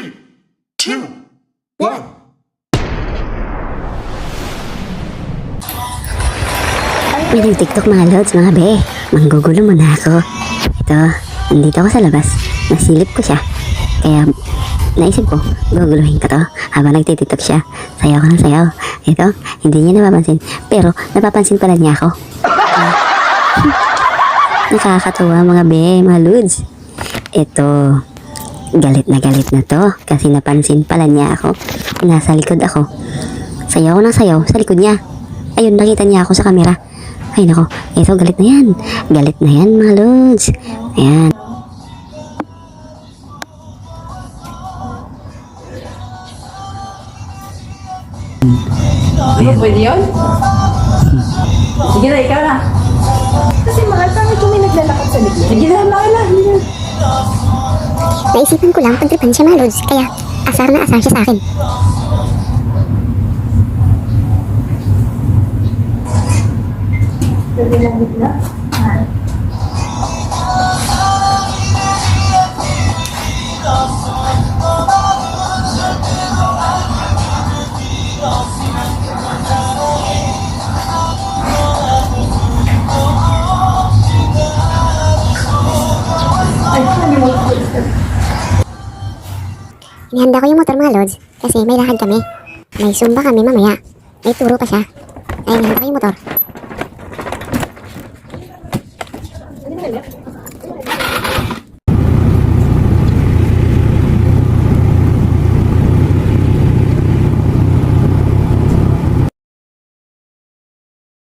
three, two, one. May TikTok mga lods, mga be. Manggugulo muna ako. Ito, nandito ako sa labas. Nasilip ko siya. Kaya, naisip ko, guguluhin ko to habang nagtitiktok siya. Sayaw ko ng sayaw. Ito, hindi niya napapansin. Pero, napapansin pala niya ako. Ah. Nakakatuwa mga be, mga lods. Ito, galit na galit na to kasi napansin pala niya ako. Nasa likod ako. Sayaw ng sayaw sa likod niya. Ayun, nakita niya ako sa kamera. Ay nako, ito galit na yan. Galit na yan mga lods. Ayan. Ano, pwede yun? Sige na, ikaw na. Kasi mahal, pangit yung may naglalakad sa likod. Sige na, mahal na. Naisipan ko lang pagtripan siya mga lods. Kaya, asar na asar siya sa akin. Ay, ano? Inihanda ko yung motor mga lods kasi may lakad kami. May sumba kami mamaya. May turo pa siya. Kaya inihanda ko yung motor.